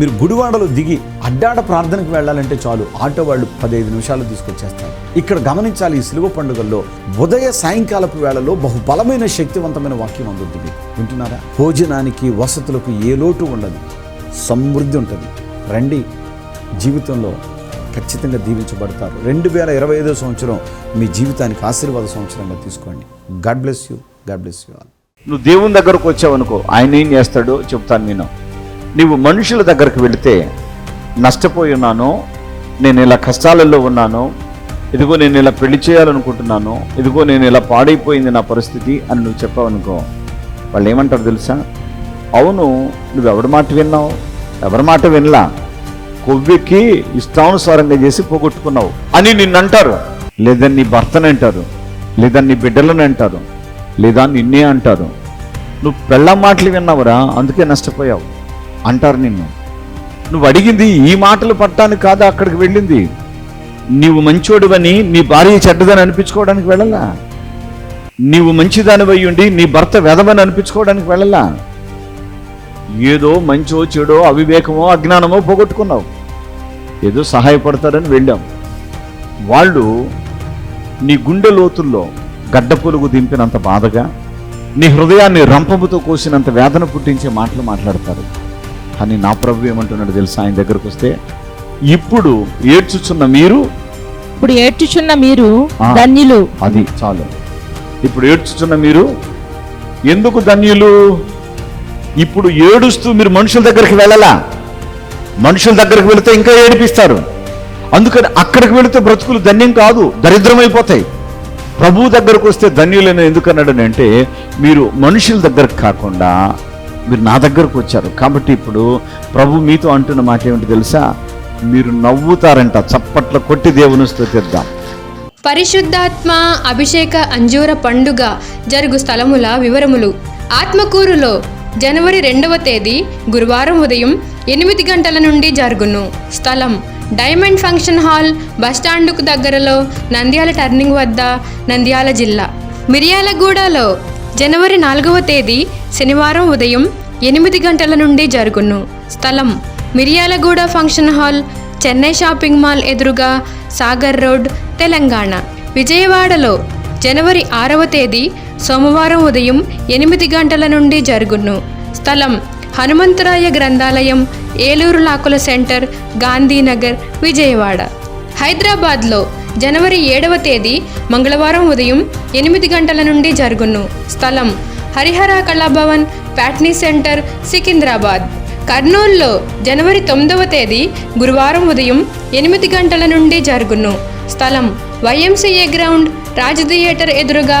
మీరు గుడివాడలో దిగి అడ్డాడ ప్రార్థనకు వెళ్ళాలంటే చాలు. ఆటో వాళ్ళు పదహైదు నిమిషాలు తీసుకొచ్చేస్తారు. ఇక్కడ గమనించాలి ఈ సిలువ పండుగల్లో ఉదయ సాయంకాలపు వేళలో బహుబలమైన శక్తివంతమైన వాక్యం అందుతుంది వింటున్నారా? భోజనానికి వసతులకు ఏ లోటు ఉండదు. సమృద్ధి ఉంటుంది. రండి. జీవితంలో ఖచ్చితంగా దీవించబడతారు. రెండు వేల ఇరవై ఐదో సంవత్సరం మీ జీవితానికి ఆశీర్వాద సంవత్సరంగా తీసుకోండి. God bless you. God bless you all. నువ్వు దేవుని దగ్గరకు వచ్చావనుకో ఆయన ఏం చేస్తాడో చెప్తాను నేను. నీవు మనుషుల దగ్గరకు వెళితే నష్టపోయి ఉన్నాను నేను ఇలా కష్టాలలో ఉన్నాను ఇదిగో నేను ఇలా పెళ్ళి చేయాలనుకుంటున్నాను ఇదిగో నేను ఇలా పాడైపోయింది నా పరిస్థితి అని నువ్వు చెప్పావనుకో. వాళ్ళు ఏమంటారు తెలుసా? అవును నువ్వు ఎవరి మాట విన్నావు? ఎవరి మాట వినలా? కొవ్వెక్కి ఇష్టానుసారంగా చేసి పోగొట్టుకున్నావు అని నిన్నంటారు. లేదా నీ భర్తని అంటారు లేదా నీ బిడ్డలను అంటారు లేదా నిన్నే అంటారు. నువ్వు పెళ్ళ మాటలు విన్నావురా అందుకే నష్టపోయావు. అంటారు నిన్ను. నువ్వు అడిగింది ఈ మాటలు పట్టడానికి కాదు అక్కడికి వెళ్ళింది? నీవు మంచోడివని నీ భార్య చెడ్డదని అనిపించుకోవడానికి వెళ్ళలా? నీవు మంచిదానివై ఉండి నీ భర్త వెదవని అనిపించుకోవడానికి వెళ్ళలా? ఏదో మంచో చెడో అవివేకమో అజ్ఞానమో పోగొట్టుకున్నావు. ఏదో సహాయపడతారని వెళ్ళాం. వాళ్ళు నీ గుండె లోతుల్లో గడ్డ పొలుగు దింపినంత బాధగా నీ హృదయాన్ని రంపముతో కోసినంత వేదన పుట్టించే మాటలు మాట్లాడతారు. కానీ నా ప్రభు ఏమంటున్నాడు తెలుసా? ఆయన దగ్గరకు వస్తే ఇప్పుడు ఏడ్చుచున్న మీరు ఇప్పుడు ఏడ్చుచున్న మీరు. ధన్యులు. అది చాలు. ఇప్పుడు ఏడ్చుచున్న మీరు ఎందుకు ధన్యులు? ఇప్పుడు ఏడుస్తూ మీరు మనుషుల దగ్గరికి వెళ్ళలా? మనుషుల దగ్గరికి వెళితే ఇంకా ఏడిపిస్తారు. అందుకని అక్కడికి వెళితే బ్రతుకులు ధన్యం కాదు దరిద్రమైపోతాయి ప్రభువు దగ్గరకు వస్తే ధన్యులని ఎందుకన్నాడు అంటే మీరు మనుషుల దగ్గరకు కాకుండా మీరు నా దగ్గరకు వచ్చారు. కాబట్టి ఇప్పుడు ప్రభు మీతో అంటున్న మాట ఏమిటి తెలుసా? మీరు నవ్వుతారంట. చప్పట్ల కొట్టి దేవుని స్థుతిద్దాం పరిశుద్ధాత్మ అభిషేక అంజూర పండుగ జరుగు స్థలముల వివరములు. ఆత్మకూరులో జనవరి రెండవ తేదీ గురువారం ఉదయం ఎనిమిది గంటల నుండి జరుగును. స్థలం డైమండ్ ఫంక్షన్ హాల్ బస్టాండుకు దగ్గరలో నంద్యాల టర్నింగ్ వద్ద నంద్యాల జిల్లా. మిర్యాలగూడలో జనవరి నాలుగవ తేదీ శనివారం ఉదయం ఎనిమిది గంటల నుండి జరుగును. స్థలం Miryalaguda function hall Chennai shopping mall ఎదురుగా సాగర్ రోడ్ తెలంగాణ. విజయవాడలో జనవరి ఆరవ తేదీ సోమవారం ఉదయం ఎనిమిది గంటల నుండి జరుగును. స్థలం హనుమంతరాయ గ్రంథాలయం ఏలూరు లాకుల సెంటర్ గాంధీనగర్ విజయవాడ. హైదరాబాద్లో జనవరి ఏడవ తేదీ మంగళవారం ఉదయం ఎనిమిది గంటల నుండి జరుగును. స్థలం హరిహర కళాభవన్ ప్యాట్నీ సెంటర్ సికింద్రాబాద్. కర్నూల్లో జనవరి తొమ్మిదవ తేదీ గురువారం ఉదయం ఎనిమిది గంటల నుండి జరుగును. స్థలం వైఎంసీఏ గ్రౌండ్ రాజ్ థియేటర్ ఎదురుగా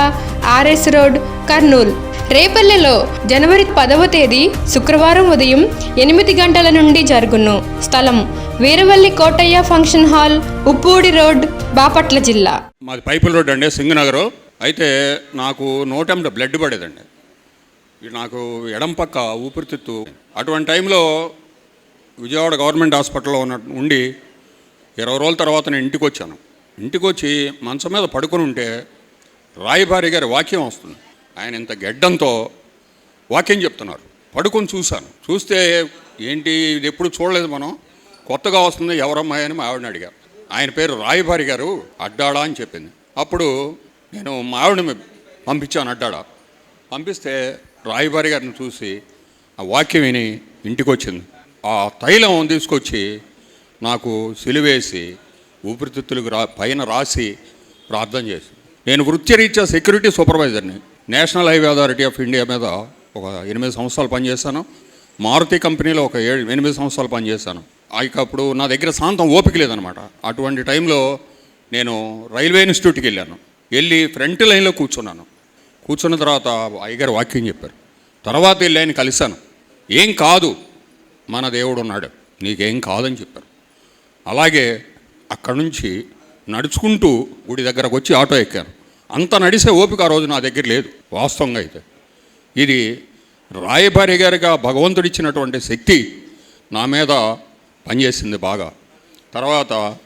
ఆర్ఎస్ రోడ్ కర్నూల్. రేపల్లెలో జనవరి పదవ తేదీ శుక్రవారం ఉదయం ఎనిమిది గంటల నుండి జరుగును. స్థలం Veeravalli Kotaiah function hall Uppudi road Bapatla జిల్లా. మాది పైపుల్ రోడ్ అండి సింగనగర్. అయితే నాకు నోటెంట బ్లడ్ పడేదండి. నాకు ఎడం పక్క ఊపిరితిత్తు. అటువంటి టైంలో విజయవాడ గవర్నమెంట్ హాస్పిటల్లో ఉన్న ఉండి ఇరవై రోజుల తర్వాత నేను ఇంటికి వచ్చాను. ఇంటికి వచ్చి మంచం మీద పడుకొని ఉంటే రాయబారి గారి వాక్యం వస్తుంది. ఆయన ఇంత గెడ్డంతో వాక్యం చెప్తున్నారు. పడుకొని చూశాను. చూస్తే ఏంటి ఇది ఎప్పుడు చూడలేదు మనం. కొత్తగా వస్తుంది ఎవరమ్మాయి అని మా ఆవిడని అడిగారు ఆయన పేరు రాయబారి గారు అడ్డాడా అని చెప్పింది. అప్పుడు నేను మా పంపించాను అడ్డాడా. పంపిస్తే రాయబారి గారిని చూసి ఆ వాక్యం విని ఇంటికి వచ్చింది ఆ తైలం తీసుకొచ్చి నాకు సిలివేసి ఊపిరితిత్తులకు రా పైన రాసి ప్రార్థన చేసి. నేను వృత్తిరీత్యా security సూపర్వైజర్ని. National Highway Authority of India మీద ఒక ఎనిమిది సంవత్సరాలు పనిచేశాను. మారుతి కంపెనీలో ఒక ఏడు ఎనిమిది సంవత్సరాలు పనిచేశాను. ఇక అప్పుడు నా దగ్గర శాంతం ఓపిక లేదనమాట అటువంటి టైంలో నేను రైల్వే ఇన్స్టిట్యూట్కి వెళ్ళాను. వెళ్ళి ఫ్రంట్ లైన్లో కూర్చున్నాను. కూర్చున్న తర్వాత అయ్యగారు వాక్యం చెప్పారు. తర్వాత వెళ్ళి ఆయన కలిశాను. ఏం కాదు మన దేవుడు ఉన్నాడు. నీకేం కాదని చెప్పారు. అలాగే అక్కడి నుంచి నడుచుకుంటూ గుడి దగ్గరకు వచ్చి ఆటో ఎక్కాను. అంత నడిసే ఓపిక ఆ రోజు నా దగ్గర లేదు వాస్తవంగా అయితే. ఇది రాయబారి గారిగా భగవంతుడిచ్చినటువంటి శక్తి నా మీద పనిచేసింది బాగా. తర్వాత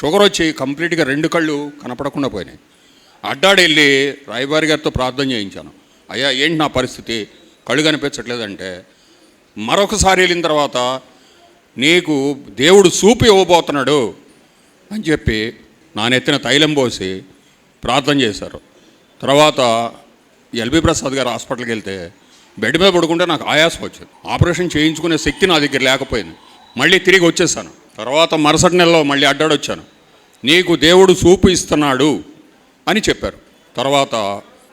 షుగర్ వచ్చి కంప్లీట్గా రెండు కళ్ళు కనపడకుండా పోయినాయి. అడ్డాడెళ్ళి రాయబారి గారితో ప్రార్థన చేయించాను. అయ్యా ఏంటి నా పరిస్థితి? కళ్ళు కనిపించట్లేదంటే. మరొకసారి వెళ్ళిన తర్వాత నీకు దేవుడు సూపు ఇవ్వబోతున్నాడు అని చెప్పి నా నెత్తిన తైలం పోసి ప్రార్థన చేశారు. తర్వాత ఎల్బి ప్రసాద్ గారు హాస్పిటల్కి వెళ్తే బెడ్ మీద పడుకుంటే నాకు ఆయాసం వచ్చింది. ఆపరేషన్ చేయించుకునే శక్తి నా దగ్గర లేకపోయింది. మళ్ళీ తిరిగి వచ్చేసాను. తర్వాత మరుసటి నెలలో మళ్ళీ అడ్డాడొచ్చాను. నీకు దేవుడు సూపు ఇస్తున్నాడు అని చెప్పారు. తర్వాత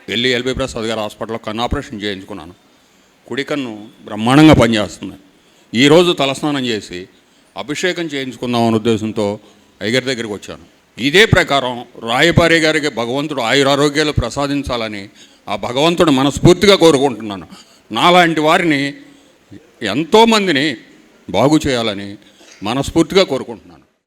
వెళ్ళి ఎల్బీ ప్రసాద్ గారు హాస్పిటల్లో కన్ను ఆపరేషన్ చేయించుకున్నాను. కుడి కన్ను బ్రహ్మాండంగా పనిచేస్తుంది. ఈరోజు తలస్నానం చేసి అభిషేకం చేయించుకుందాం అనే ఉద్దేశంతో అయ్యగారి దగ్గరికి వచ్చాను. ఇదే ప్రకారం రాయపారి గారికి భగవంతుడు ఆయురారోగ్యాలు ప్రసాదించాలని ఆ భగవంతుడు మనస్ఫూర్తిగా కోరుకుంటున్నాను. నాలాంటి వారిని ఎంతోమందిని బాగు చేయాలని మనస్ఫూర్తిగా కోరుకుంటున్నాను.